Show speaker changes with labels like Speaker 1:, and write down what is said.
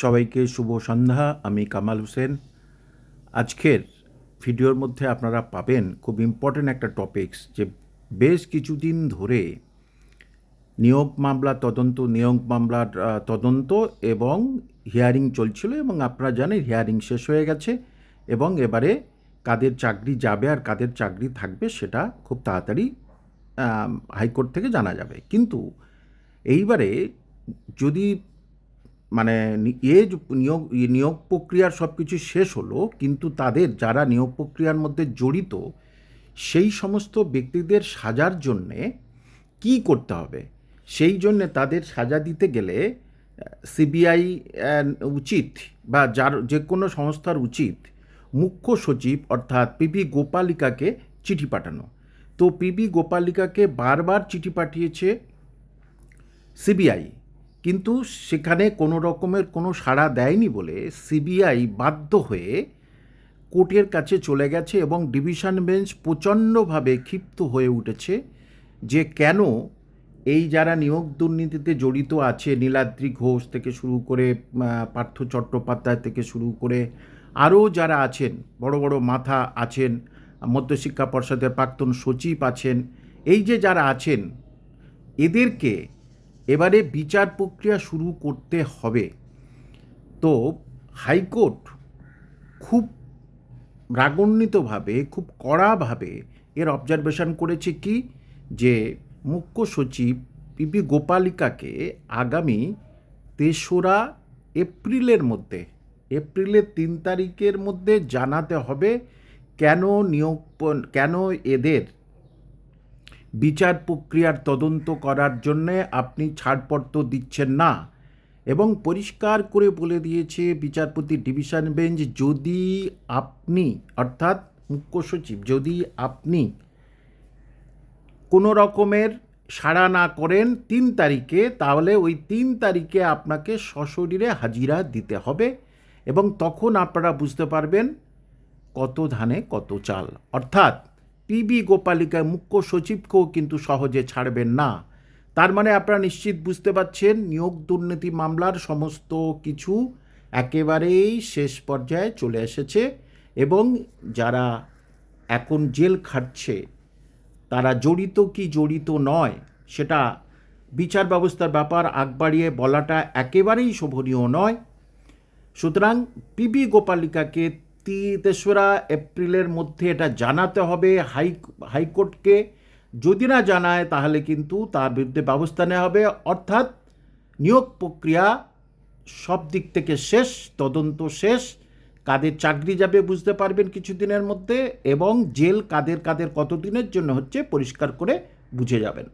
Speaker 1: সবাইকে শুভ সন্ধ্যা, আমি কামাল হোসেন। আজকের ভিডিওর মধ্যে আপনারা পাবেন খুব ইম্পর্ট্যান্ট একটা টপিকস যে বেশ কিছুদিন ধরে নিয়োগ মামলা, তদন্ত, নিয়োগ মামলার তদন্ত এবং হিয়ারিং চলছিল এবং আপনারা জানেন হিয়ারিং শেষ হয়ে গেছে এবং এবারে কাদের চাকরি যাবে আর কাদের চাকরি থাকবে সেটা খুব তাড়াতাড়ি হাইকোর্ট থেকে জানা যাবে। কিন্তু এইবারে যদি মানে এ নিয়োগ নিয়োগ প্রক্রিয়ার সব কিছু শেষ হলো, কিন্তু তাদের যারা নিয়োগ প্রক্রিয়ার মধ্যে জড়িত, সেই সমস্ত ব্যক্তিদের সাজার জন্যে কি করতে হবে? সেই জন্যে তাদের সাজা দিতে গেলে, সিবিআই উচিত বা যার যে কোনো সংস্থার উচিত মুখ্য সচিব অর্থাৎ পিপি গোপালিকাকে চিঠি পাঠানো। তো পিপি গোপালিকাকে বারবার চিঠি পাঠিয়েছে সিবিআই। কিন্তু সেখানে কোনো রকমের কোনো সাড়া দেয়নি বলে সিবিআই বাধ্য হয়ে কোর্টের কাছে চলে গেছে এবং ডিভিশন বেঞ্চ প্রচণ্ডভাবে ক্ষিপ্ত হয়ে উঠেছে যে কেন এই যারা নিয়োগ দুর্নীতিতে জড়িত আছে, নীলাদ্রি ঘোষ থেকে শুরু করে পার্থ চট্টোপাধ্যায় থেকে শুরু করে আরও যারা আছেন, বড় বড় মাথা আছেন, মধ্যশিক্ষা পর্ষদের প্রাক্তন সচিব আছেন, এই যে যারা আছেন, এদেরকে এবারে বিচার প্রক্রিয়া শুরু করতে হবে। তো হাইকোর্ট খুব রাগান্বিতভাবে, খুব কড়াভাবে এর অবজারভেশন করেছে কি? যে মুখ্য সচিব পিপি গোপালিকাকে আগামী তেসরা এপ্রিলের মধ্যে, এপ্রিলের তিন তারিখের মধ্যে জানাতে হবে কেন নিয়োগ, কেন এদের বিচার প্রক্রিয়ার তদন্ত করার জন্যে আপনি ছাড়পত্র দিচ্ছেন না। এবং পরিষ্কার করে বলে দিয়েছে বিচারপতি ডিভিশন বেঞ্চ, যদি আপনি, অর্থাৎ মুখ্য সচিব, যদি আপনি কোনো রকমের সাড়া না করেন তিন তারিখে, তাহলে ওই তিন তারিখে আপনাকে সশরীরে হাজিরা দিতে হবে এবং তখন আপনারা বুঝতে পারবেন কত ধানে কত চাল। অর্থাৎ পিবি গোপালিকা মুখ্য সচিবকেও কিন্তু সহজে ছাড়বেন না। তার মানে আপনারা নিশ্চিত বুঝতে পারছেন, নিয়োগ দুর্নীতি মামলার সমস্ত কিছু একেবারেই শেষ পর্যায়ে চলে এসেছে এবং যারা এখন জেল খাটছে, তারা জড়িত কি জড়িত নয়, সেটা বিচার ব্যবস্থার ব্যাপার আগ বাড়িয়ে বলাটা একেবারেই শোভনীয় নয়। সুতরাং পিবি গোপালিকাকে তেসরা এপ্রিলের মধ্যে এটা জানাতে হবে হাই হাইকোর্টকে। যদি না জানায়, তাহলে কিন্তু তার বিরুদ্ধে ব্যবস্থা নেওয়া হবে। অর্থাৎ নিয়োগ প্রক্রিয়া সব দিক থেকে শেষ, তদন্ত শেষ। কাদের চাকরি যাবে বুঝতে পারবেন কিছুদিনের মধ্যে এবং জেল কাদের কাদের কতদিনের জন্য হচ্ছে পরিষ্কার করে বুঝে যাবেন।